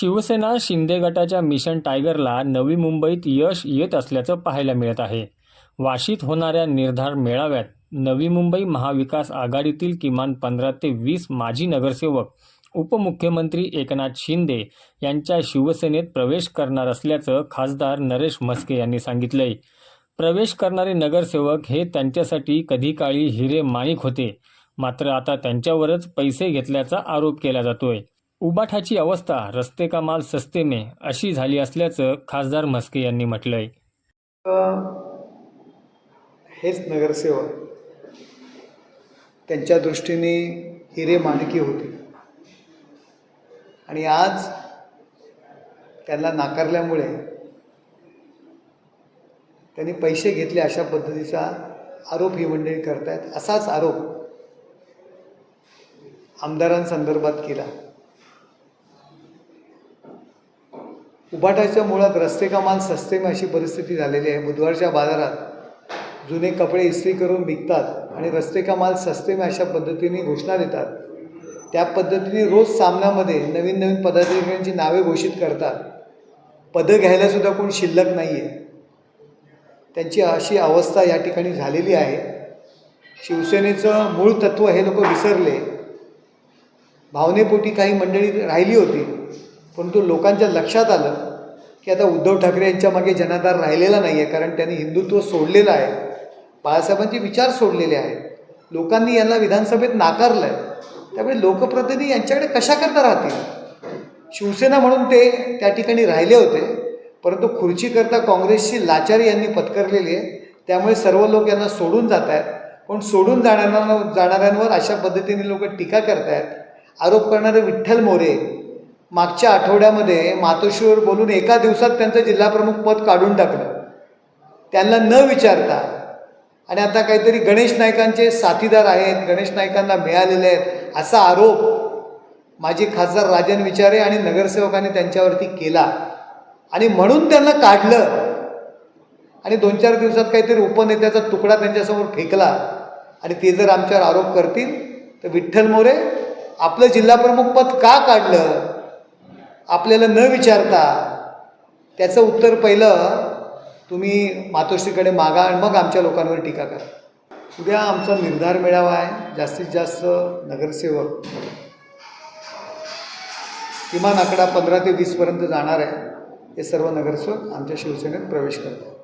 शिवसेना शिंदे गटाच्या मिशन टायगरला नवी मुंबईत यश येत असल्याचं पाहायला मिळत आहे. वाशीत होणाऱ्या निर्धार मेळाव्यात नवी मुंबई महाविकास आघाडीतील किमान पंधरा ते वीस माजी नगरसेवक उपमुख्यमंत्री एकनाथ शिंदे यांच्या शिवसेनेत प्रवेश करणार असल्याचं खासदार नरेश म्हस्के यांनी सांगितलंय. प्रवेश करणारे नगरसेवक हे त्यांच्यासाठी कधी काळी हिरे माणिक होते. मात्र आता त्यांच्यावरच पैसे घेतल्याचा आरोप केला जातोय. उबाठाची अवस्था रस्ते का माल सस्ते में अशी झाली असल्याचं खासदार म्हस्के यांनी म्हटलंय. हेच नगरसेवक त्यांच्या दृष्टीने हिरे माणकी होते. आणि आज त्यांना नाकारल्यामुळे त्यांनी पैसे घेतले अशा पद्धतीचा आरोप ही मंडळी करतायत. असाच आरोप आमदारांसंदर्भात केला. उभाटाच्या मुळात रस्ते का माल सस्ते अशी परिस्थिती झालेली आहे. बुधवारच्या बाजारात जुने कपडे इस्त्री करून विकतात आणि रस्ते का माल सस्ते अशा पद्धतीने घोषणा देतात. त्या पद्धतीने रोज सामन्यामध्ये नवीन नवीन पदाधिकाऱ्यांची नावे घोषित करतात. पदं घ्यायलासुद्धा कोण शिल्लक नाही आहे त्यांची अशी अवस्था या ठिकाणी झालेली आहे. शिवसेनेचं मूळ तत्त्व हे लोक विसरले. भावनेपोटी काही मंडळी राहिली होती. परंतु लोकांच्या लक्षात आलं की आता उद्धव ठाकरे यांच्या मागे जनाधार राहिलेला नाही आहे कारण त्यांनी हिंदुत्व सोडलेलं आहे. बाळासाहेबांचे विचार सोडलेले आहेत. लोकांनी यांना विधानसभेत नाकारलं आहे त्यामुळे लोकप्रतिनिधी यांच्याकडे कशा करता राहतील? शिवसेना म्हणून ते त्या ठिकाणी राहिले होते परंतु खुर्चीकरता काँग्रेसची लाचारी यांनी पत्करलेली आहे. त्यामुळे सर्व लोक यांना सोडून जात आहेत पण सोडून जाणाऱ्यांना जाणाऱ्यांवर अशा पद्धतीने लोक टीका करतायत. आरोप करणारे विठ्ठल मोरे मागच्या आठवड्यामध्ये मातोश्रीवर बोलून एका दिवसात त्यांचं जिल्हाप्रमुख पद काढून टाकलं. त्यांना न विचारता. आणि आता काहीतरी गणेश नायकांचे साथीदार आहेत गणेश नायकांना मिळालेले आहेत असा आरोप माजी खासदार राजन विचारे आणि नगरसेवकांनी त्यांच्यावरती केला. आणि म्हणून त्यांना काढलं. आणि दोन चार दिवसात काहीतरी उपनेत्याचा तुकडा त्यांच्यासमोर फेकला. आणि ते जर आमच्यावर आरोप करतील तर विठ्ठल मोरे आपलं जिल्हाप्रमुख पद का काढलं? आपल्याला न विचारता त्याचं उत्तर पहिलं तुम्ही मातोश्रीकडे मागा आणि मग आमच्या लोकांवर टीका करा. उद्या आमचा निर्धार मेळावा आहे. जास्तीत जास्त नगरसेवक किमान आकडा पंधरा ते वीसपर्यंत जाणार आहे. हे सर्व नगरसेवक आमच्या शिवसेनेत प्रवेश करतात.